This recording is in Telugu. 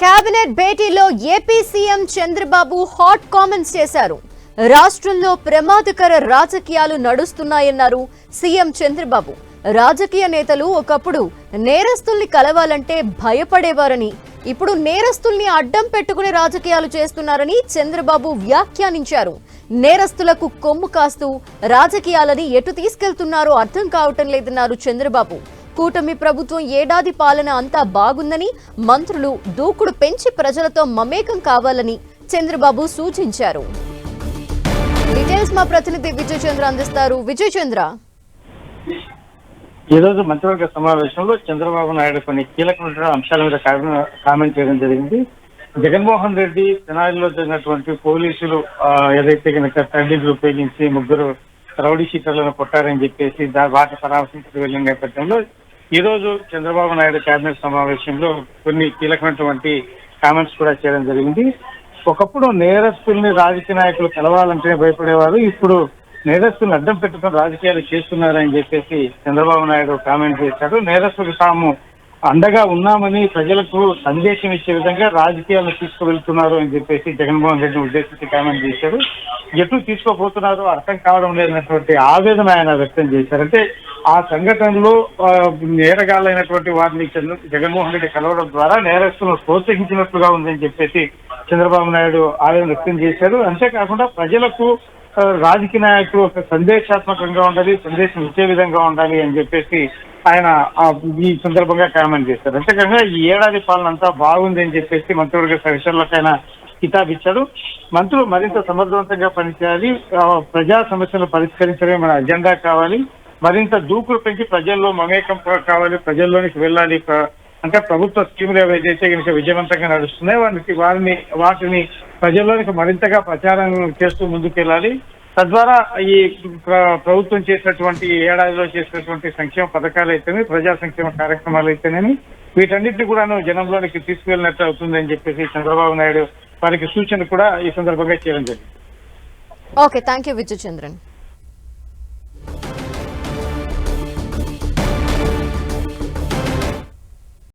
కేబినెట్ భేటీలో AP CM Chandrababu hot comments చేశారు. రాష్ట్రంలో ప్రమాదకర రాజకీయాలు నడుస్తున్నాయన్నారు సీఎం చంద్రబాబు. రాజకీయ నేతలు ఒకప్పుడు నేరస్తుల్ని కలవాలంటే భయపడేవారని ఇప్పుడు నేరస్తుల్ని అడ్డం పెట్టుకుని రాజకీయాలు చేస్తున్నారని చంద్రబాబు వ్యాఖ్యానించారు. నేరస్తులకు కొమ్ము కాస్తూ రాజకీయాలని ఎటు తీసుకెళ్తున్నారో అర్థం కావటం లేదన్నారు చంద్రబాబు. కూటమి ప్రభుత్వం ఏడాది పాలన అంతా బాగుందని మంత్రులు దూకుడు పెంచి ప్రజలతో మమేకం కావాలని చంద్రబాబు సూచించారు. డీటెయిల్స్ మా ప్రతినిధి విజయ్ చంద్ర అందిస్తారు. విజయ్ చంద్ర ఈ రోజు మంత్రివర్గ సమావేశంలో చంద్రబాబు నాయుడు కొన్ని కీలకమైన అంశాల మీద కామెంట్ చేయడం జరిగింది. జగన్మోహన్ రెడ్డి తెనాలిలో జరిగినటువంటి పోలీసులు ఏదైతే కనుక తండ్రిని ఉపయోగించి ముగ్గురు రౌడీ షీటర్లను కొట్టారని చెప్పేసి దాని వాటి పరామర్శించి వెళ్ళిన నేపథ్యంలో ఈ రోజు చంద్రబాబు నాయుడు కేబినెట్ సమావేశంలో కొన్ని కీలకమైనటువంటి కామెంట్స్ కూడా చేయడం జరిగింది. ఒకప్పుడు నేరస్తుల్ని రాజకీయ నాయకులు కలవాలంటే భయపడేవారు ఇప్పుడు నేరస్తులను అడ్డం పెట్టుకుని రాజకీయాలు చేస్తున్నారని చెప్పేసి చంద్రబాబు నాయుడు కామెంట్ చేశారు. నేరస్తులు తాము అండగా ఉన్నామని ప్రజలకు సందేశం ఇచ్చే విధంగా రాజకీయాలను తీసుకువెళ్తున్నారు అని చెప్పేసి జగన్మోహన్ రెడ్డి ఉద్దేశించి కామెంట్ చేశారు. ఎటు తీసుకోబోతున్నారో అర్థం కావడం లేదన్నటువంటి ఆవేదన ఆయన వ్యక్తం చేశారు. అంటే ఆ సంఘటనలో నేరగాళ్ళైనటువంటి వారిని జగన్మోహన్ రెడ్డి కలవడం ద్వారా నేరస్తులను ప్రోత్సహించినట్లుగా ఉందని చెప్పేసి చంద్రబాబు నాయుడు ఆవేదన వ్యక్తం చేశారు. అంతేకాకుండా ప్రజలకు రాజకీయ నాయకులు ఒక సందేశాత్మకంగా ఉండాలి సందేశం ఇచ్చే విధంగా ఉండాలి అని చెప్పేసి ఆయన ఈ సందర్భంగా కామెంట్ చేశారు. అంతేకాకుండా ఈ ఏడాది పాలన అంతా బాగుంది అని చెప్పేసి మంత్రివర్గ సభ్యులకు ఆయన కితాబ్ ఇచ్చారు. మంత్రులు మరింత సమర్థవంతంగా పనిచేయాలి. ప్రజా సమస్యలను పరిష్కరించడమే మన అజెండా కావాలి. మరింత దూకులు పెంచి ప్రజల్లో మమేకం కావాలి. ప్రజల్లోనికి వెళ్ళాలి. అంటే ప్రభుత్వ స్కీములు ఏవైతే కనుక విజయవంతంగా నడుస్తున్నాయి వాటికి వారిని వాటిని ప్రజల్లోనికి మరింతగా ప్రచారం చేస్తూ ముందుకెళ్ళాలి. తద్వారా ఈ ప్రభుత్వం చేసినటువంటి ఏడాదిలో చేసినటువంటి సంక్షేమ పథకాలు అయితేనే ప్రజా సంక్షేమ కార్యక్రమాలు అయితేనేమి వీటన్నిటిని కూడా జనంలోనికి తీసుకువెళ్ళినట్టు అవుతుందని చెప్పేసి చంద్రబాబు నాయుడు వారికి సూచన కూడా ఈ సందర్భంగా చేయడం జరిగింది. Okay thank you Vijay Chandran